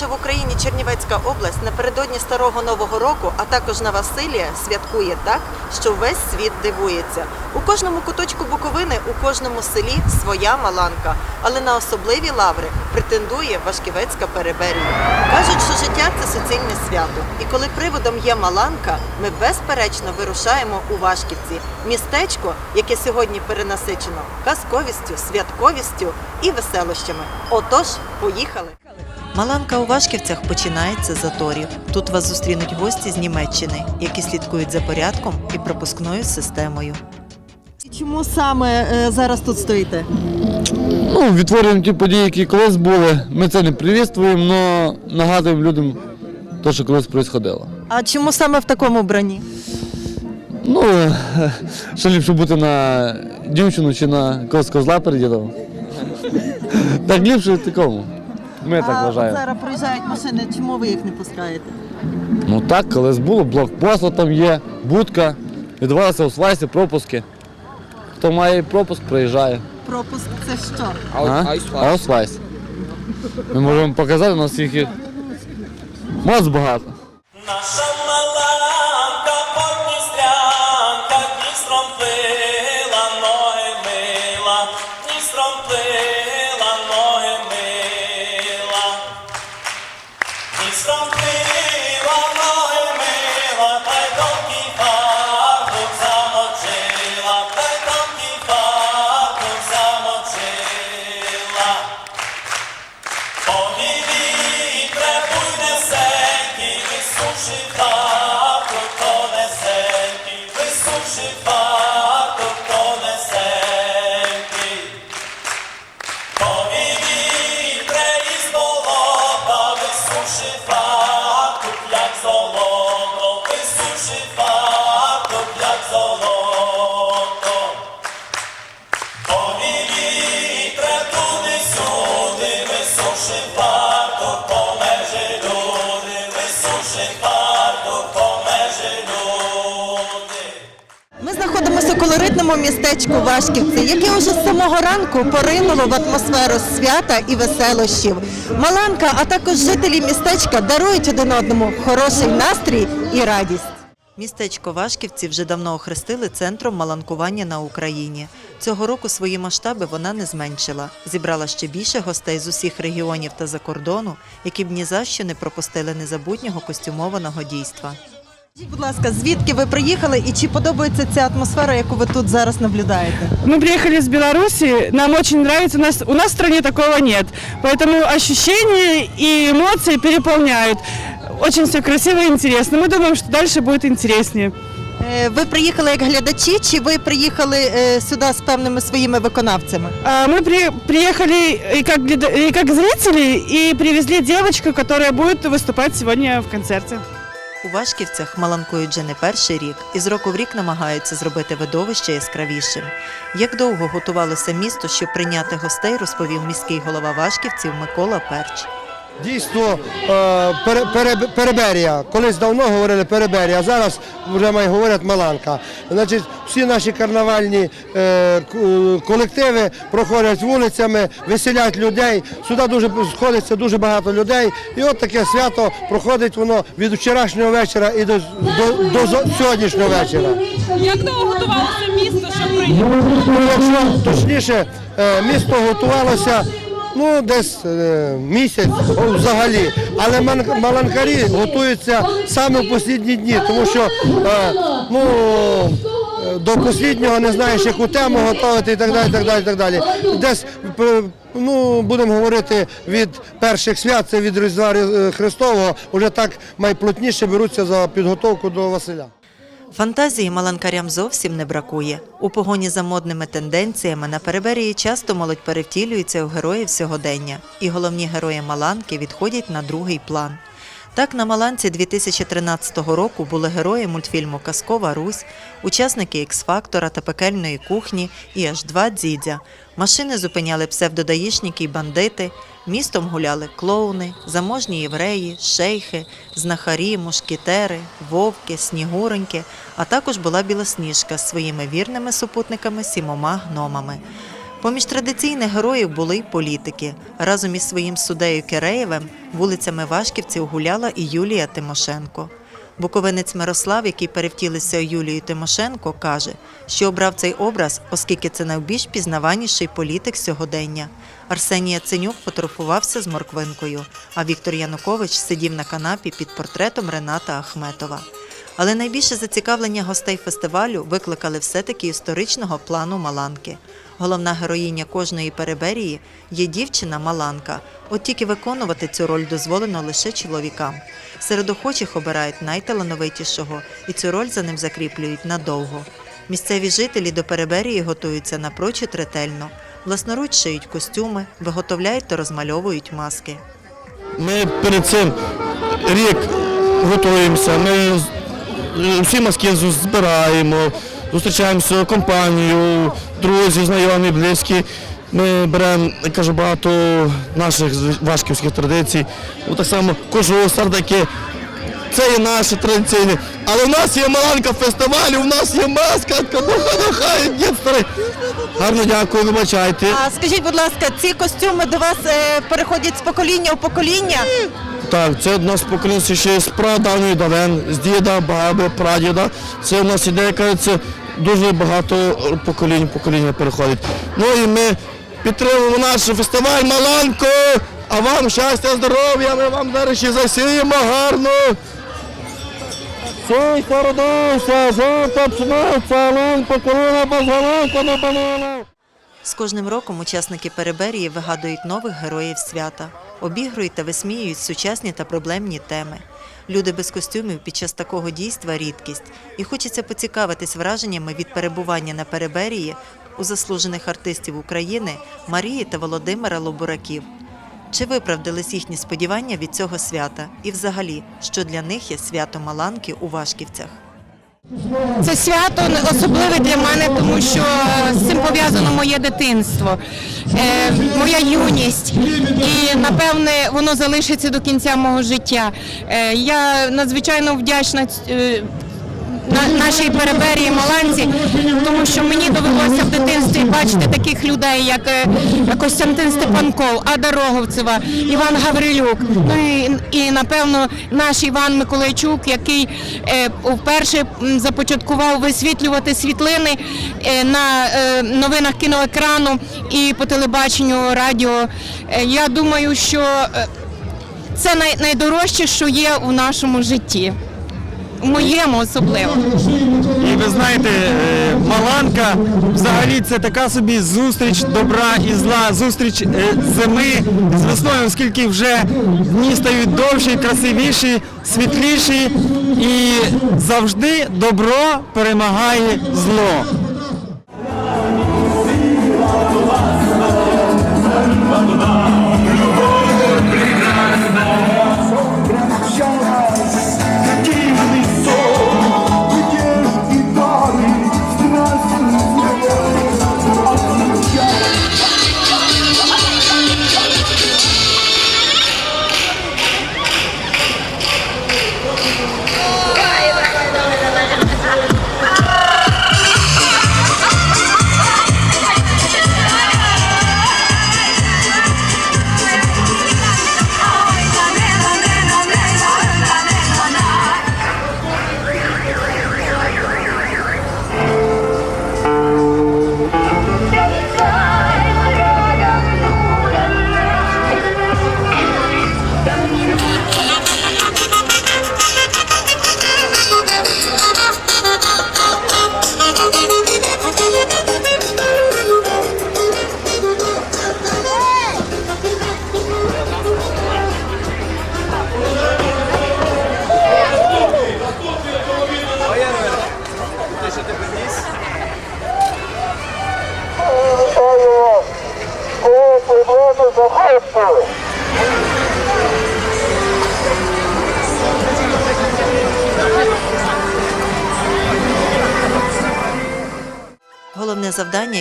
найменша в Україні Чернівецька область напередодні старого нового року, а також на Василія, святкує так, що весь світ дивується. У кожному куточку Буковини, у кожному селі своя маланка, але на особливі лаври претендує Вашківецька переберія. Кажуть, що життя це суцільне свято. І коли приводом є маланка, ми безперечно вирушаємо у Вашківці, містечко, яке сьогодні перенасичено казковістю, святковістю і веселощами. Отож, поїхали! Маланка у Вашківцях починається з заторів. Тут вас зустрінуть гості з Німеччини, які слідкують за порядком і пропускною системою. Чому саме е, зараз тут стоїте? Ну, відтворюємо ті події, які колись були. Ми це не привітствуємо, але нагадуємо людям те, що колись відбувалося. А чому саме в такому бранні? Ну, що ліпше бути на дівчину чи на когось козла переділив. Так ліпше в такому. Ми так вважаємо. зараз проїжджають машини, чому ви їх не пускаєте? Ну так, колись було, блокпост там є, будка, відбувалися у свайсі, пропуски. Хто має пропуск, приїжджає. Пропуск це що? А? Аусвайс. Ми можемо показати, у нас їх є моц багато. Наша маланка подністрянка Дністром плила, ноги мила, Дністром плила, колоритному містечку Вашківці, яке уже з самого ранку поринуло в атмосферу свята і веселощів. Маланка, а також жителі містечка дарують один одному хороший настрій і радість. Містечко Вашківці вже давно охрестили центром маланкування на Україні. Цього року свої масштаби вона не зменшила. Зібрала ще більше гостей з усіх регіонів та за кордону, які б ні за що не пропустили незабутнього костюмованого дійства. Будь ласка, звідки ви приїхали і чи подобається ця атмосфера, яку ви тут зараз наблюдаєте? Мы приехали из Беларуси, нам очень нравится, у нас, у нас в стране такого нет, поэтому ощущения и эмоции переполняют. Очень все красиво и интересно. Мы думаем, что дальше будет интереснее. Е, Ви приїхали як глядачі, чи ви приїхали е, сюди з певними своїми виконавцями? А, Мы при- приехали и как, гляда- и как зрители и привезли девочку, которая будет выступать сегодня в концерте. У Вашківцях маланкують вже не перший рік і з року в рік намагаються зробити видовище яскравішим. Як довго готувалося місто, щоб прийняти гостей, розповів міський голова Вашківців Микола Перч. Дійсно, е, пере- пере- переберія. Колись давно говорили переберія, а зараз вже май говорять маланка. Значить, всі наші карнавальні е, колективи проходять вулицями, веселять людей. Сюди дуже сходиться дуже багато людей. І от таке свято проходить воно від вчорашнього вечора і до, до, до сьогоднішнього вечора. Як довго готувалося місто, щоб приїхати? Ну, точніше, е, місто готувалося ну, десь е, місяць взагалі. Але маланкарі готуються саме в останні дні, тому що е, ну, до останнього не знаєш, яку тему готувати і так далі. так далі, так далі. Десь е, ну, будемо говорити від перших свят, це від Різдва Христового, вже так найплотніше беруться за підготовку до Василя. Фантазії маланкарям зовсім не бракує. У погоні за модними тенденціями на переберії часто молодь перевтілюється у героїв сьогодення, і головні герої Маланки відходять на другий план. Так, на Маланці 2013 року були герої мультфільму Казкова Русь, учасники Ікс-фактора та пекельної кухні і аж два дзідзя. Машини зупиняли псевдодаїшники й бандити, містом гуляли клоуни, заможні євреї, шейхи, знахарі, мушкітери, вовки, снігуреньки, а також була білосніжка з своїми вірними супутниками сімома гномами. Поміж традиційних героїв були й політики. Разом із своїм суддею Киреєвим вулицями Вашківців гуляла і Юлія Тимошенко. Буковинець Мирослав, який перевтілився Юлією Тимошенко, каже, що обрав цей образ, оскільки це найбільш пізнаваніший політик сьогодення. Арсеній Яценюк фотографувався з морквинкою, а Віктор Янукович сидів на канапі під портретом Рената Ахметова. Але найбільше зацікавлення гостей фестивалю викликали все-таки історичного плану Маланки. Головна героїня кожної переберії є дівчина Маланка. От тільки виконувати цю роль дозволено лише чоловікам. Серед охочих обирають найталановитішого, і цю роль за ним закріплюють надовго. Місцеві жителі до переберії готуються напрочуд ретельно. Власноруч шиють костюми, виготовляють та розмальовують маски. Ми перед цим рік готуємося, ми всі маски збираємо, зустрічаємося компанією, друзі, знайомі, близькі. Ми беремо, кажу, багато наших вашківських традицій. Ну, Так само кожух, сардаки. Це є наше традиційне. Але в нас є маланка фестивалю, у нас є маска, кадуха, хай дід старий. Гарно дякую, вибачайте. А скажіть, будь ласка, ці костюми до вас е, переходять з покоління в покоління? Так, це у нас покоління ще з прадавньої давен, з діда, баби, прадіда. Це у нас ідея, кажеться, дуже багато поколінь покоління переходить. Ну і ми підтримуємо наш фестиваль Маланко. А вам щастя, здоров'я, ми вам зараз засіємо гарно. Сій породився, жовта пшениця, лунь поколіна базгаланка на банана. З кожним роком учасники Переберії вигадують нових героїв свята, обігрують та висміюють сучасні та проблемні теми. Люди без костюмів під час такого дійства рідкість, і хочеться поцікавитись враженнями від перебування на Переберії у заслужених артистів України Марії та Володимира Лобураків. Чи виправдались їхні сподівання від цього свята? І взагалі, що для них є свято Маланки у Вашківцях? Це свято особливе для мене, тому що з цим пов'язано моє дитинство, е, моя юність, і напевне воно залишиться до кінця мого життя. Е, я надзвичайно вдячна. На нашій переберії Маланці, тому що мені довелося в дитинстві бачити таких людей, як е, Костянтин Степанков, Ада Роговцева, Іван Гаврилюк. Ну і, і напевно наш Іван Миколайчук, який е, вперше започаткував висвітлювати світлини е, на новинах кіноекрану і по телебаченню, радіо. Я думаю, що це най, найдорожче, що є у нашому житті. Моєму особливо. І ви знаєте, е, Маланка взагалі це така собі зустріч добра і зла, зустріч е, зими з весною, оскільки вже дні стають довші, красивіші, світліші, і завжди добро перемагає зло.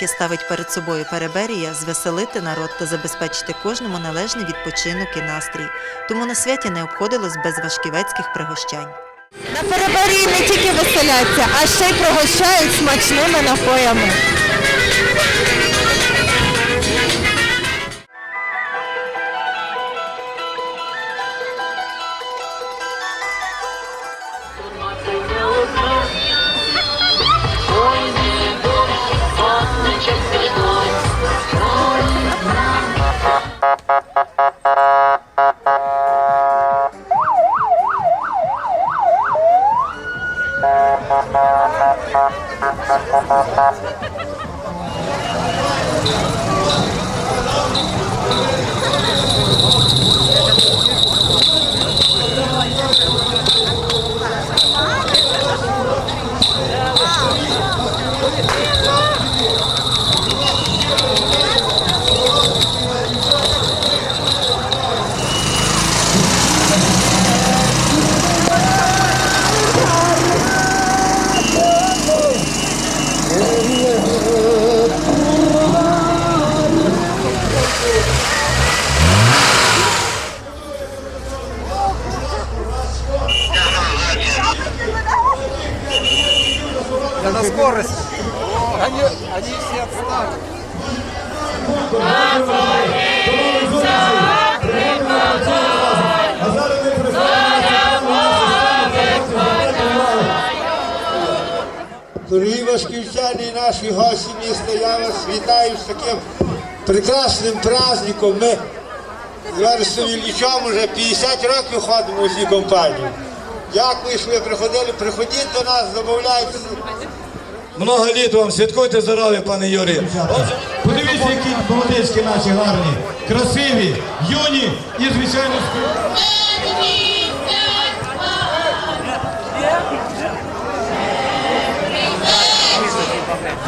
Яке ставить перед собою Переберія, звеселити народ та забезпечити кожному належний відпочинок і настрій. Тому на святі не обходилось без важківецьких пригощань. На переберії не тільки веселяться, а ще й пригощають смачними напоями. Ha ha. Дорогі вашківчани і наші гості міста, я вас вітаю з таким прекрасним праздником. Ми з Вересом Іллічом вже 50 років ходимо у цій компанії. Дякую, що ви приходили. Приходіть до нас, замовляйте. Много літ вам святкуйте здоров'я, пане Юрію. Подивіться, які молодечки наші гарні, красиві, юні і, звичайно,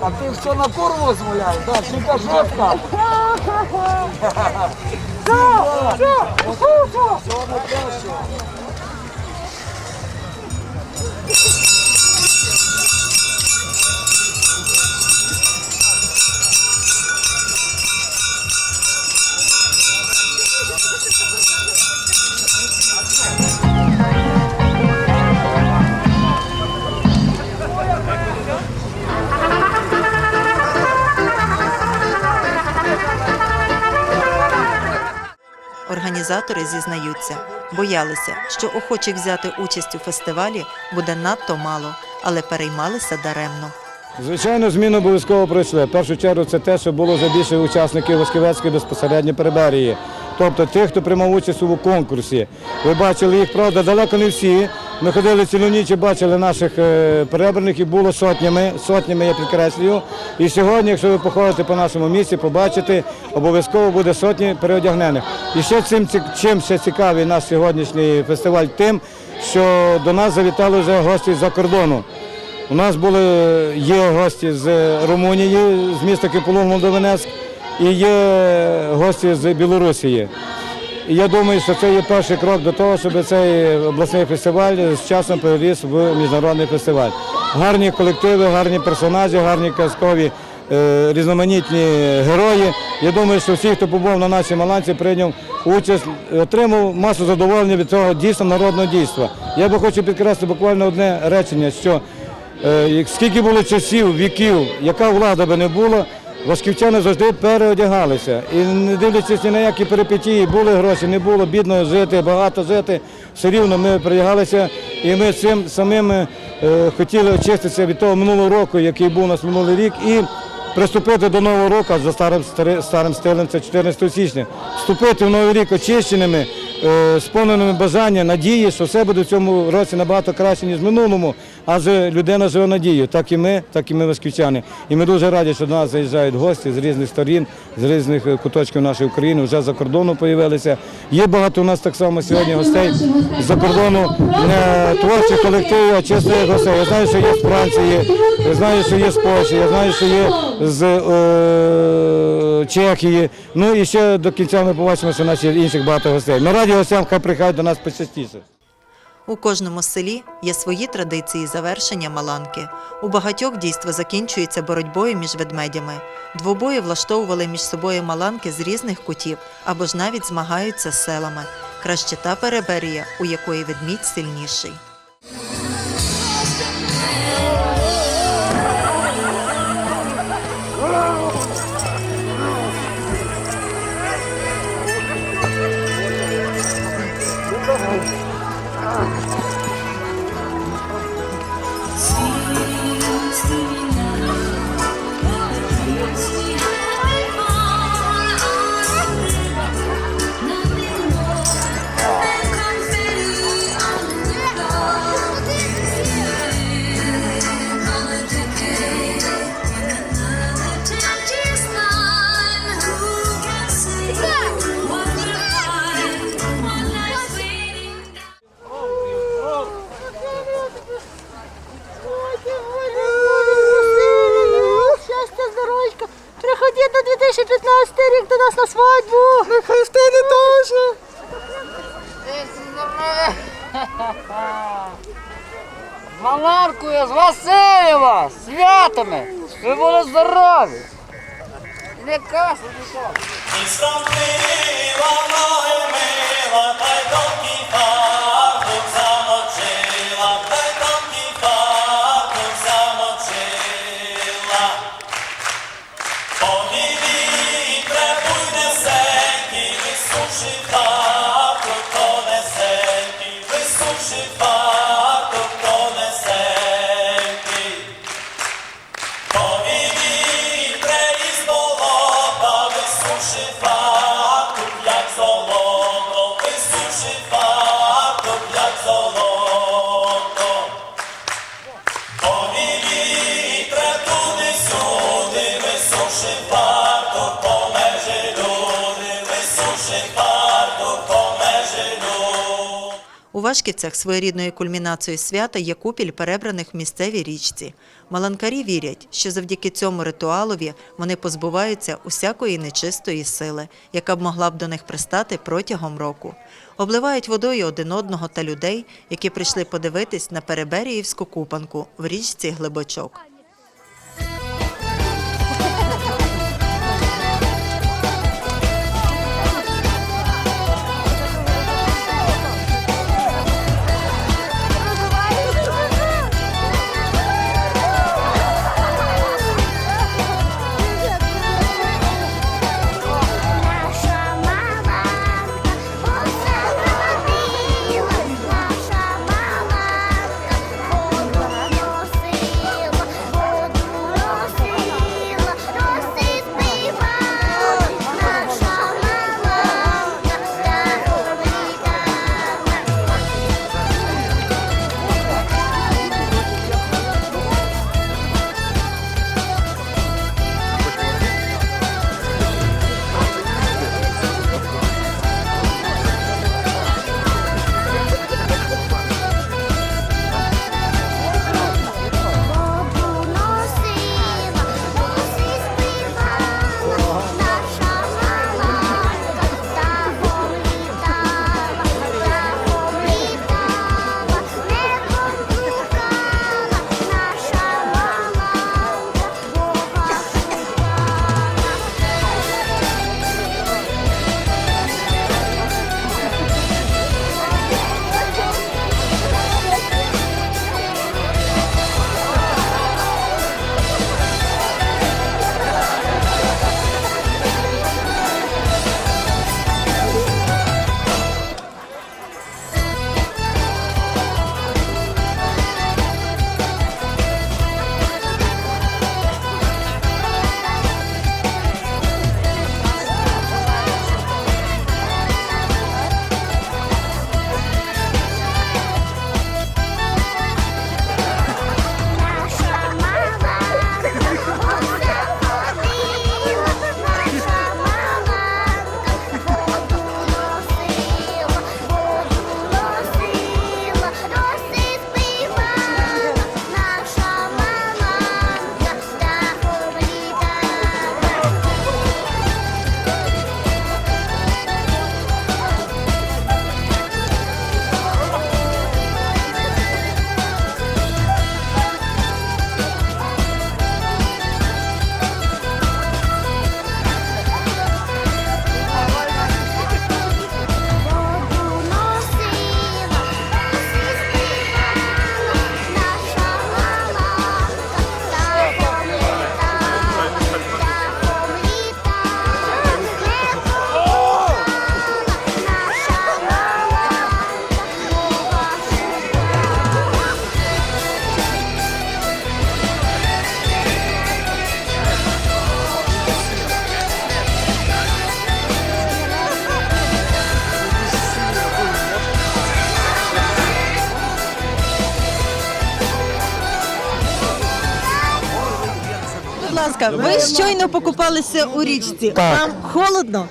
А ти все на курву змовляєш? Да, тільки шефка. Організатори зізнаються, боялися, що охочих взяти участь у фестивалі буде надто мало, але переймалися даремно. Звичайно, зміни обов'язково пройшли. В першу чергу це те, що було за більше учасників Восківецької безпосередньо переберії. Тобто тих, хто приймав участь у конкурсі. Ви бачили їх, правда, далеко не всі. Ми ходили цілу ніч і бачили наших е, перебраних, було сотнями, сотнями я підкреслюю. І сьогодні, якщо ви походите по нашому місці, побачите, обов'язково буде сотні переодягнених. І ще цим чим ще цікавий наш сьогоднішній фестиваль тим, що до нас завітали вже гості з-за кордону. У нас були є гості з Румунії, з міста Киполон, Молдовинецьк, і є гості з Білорусії. Я думаю, що це є перший крок до того, щоб цей обласний фестиваль з часом переріс в міжнародний фестиваль. Гарні колективи, гарні персонажі, гарні казкові е, різноманітні герої. Я думаю, що всі, хто побув на нашій Маланці, прийняв участь, отримав масу задоволення від цього дійсно народного дійства. Я би хочу підкреслити буквально одне речення, що Е, Скільки було часів, віків, яка влада би не була, Вашківчани завжди переодягалися. І не дивлячись ні на які перипетії, були гроші, не було, бідно жити, багато жити, все рівно ми передягалися. І ми цим самим е, хотіли очиститися від того минулого року, який був у нас минулий рік, і приступити до нового року за старим, старим стилем, це 14 січня. Вступити в новий рік очищеними, сповненими бажання, надії, що все буде в цьому році набагато краще, ніж в минулому. Адже людина живе надією, так і ми, так і ми москвичани. І ми дуже раді, що до нас заїжджають гості з різних сторін, з різних е, куточків нашої України, вже за кордону з'явилися. Є багато у нас так само сьогодні гостей з-за кордону, не творчих колективів, а чистих гостей. Я знаю, що є з Франції, я знаю, що є з Польщі, я знаю, що є з е, Чехії. Ну і ще до кінця ми побачимо, що наші інших багато гостей. Ми раді гостям, хай приходять до нас почастіше. У кожному селі є свої традиції завершення маланки. У багатьох дійство закінчується боротьбою між ведмедями. Двобої влаштовували між собою маланки з різних кутів або ж навіть змагаються з селами. Краще та переберія, у якої ведмідь сильніший. Не кашу, Вашківцях своєрідною кульмінацією свята є купіль перебраних в місцевій річці. Маланкарі вірять, що завдяки цьому ритуалові вони позбуваються усякої нечистої сили, яка б могла б до них пристати протягом року. Обливають водою один одного та людей, які прийшли подивитись на Переберіївську купанку в річці Глибочок. Ласка, ви щойно покупалися у річці. Так. Вам холодно?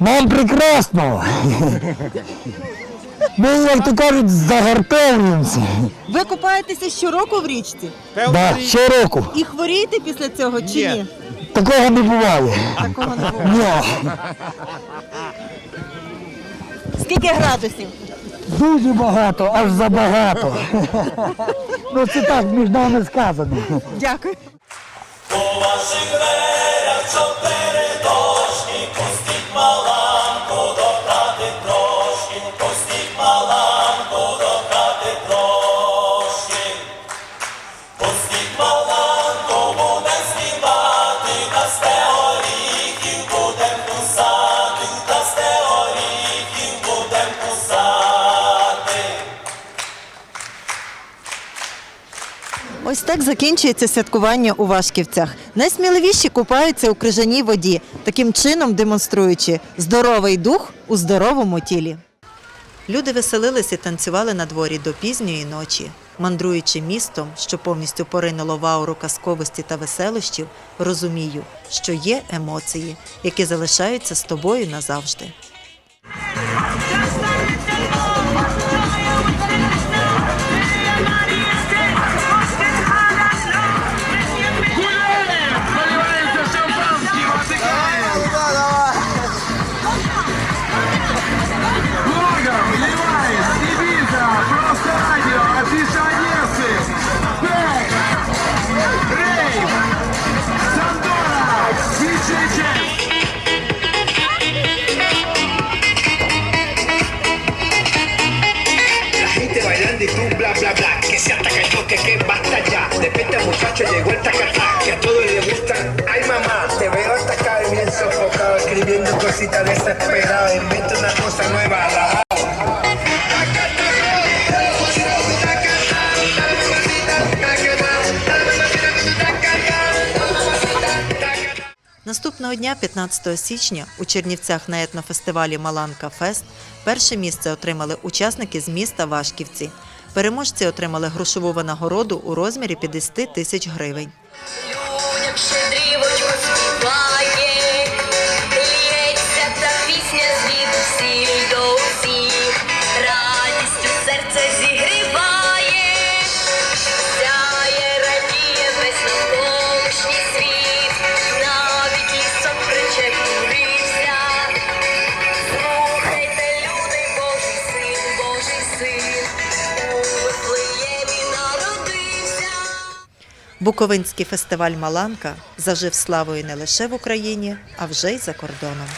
Нам прекрасно! Ми, як то кажуть, загартовуємося. Ви купаєтеся щороку в річці? Да, щороку. І хворієте після цього чи ні? Такого не буває. Такого не було. Ні. Скільки градусів? Дуже багато, аж забагато. Ну це так між нами сказано. Дякую. Ваших дверях що дошки, так закінчується святкування у Вашківцях. Найсміливіші купаються у крижаній воді, таким чином демонструючи здоровий дух у здоровому тілі. Люди веселилися і танцювали на дворі до пізньої ночі. Мандруючи містом, що повністю поринуло в ауру казковості та веселощів, розумію, що є емоції, які залишаються з тобою назавжди. Bla bla Que se ataca el toque, que basta ya De repente muchacho llegó el tacatá Que a todos les gusta Ay mamá, te veo hasta acá bien sofocado Escribiendo cositas desesperadas Inventa una cosa nueva la Наступного дня, 15 січня, у Чернівцях на етнофестивалі Маланка Фест перше місце отримали учасники з міста Вашківці. Переможці отримали грошову винагороду у розмірі 50 тисяч гривень. Буковинський фестиваль Маланка зажив славою не лише в Україні, а вже й за кордоном.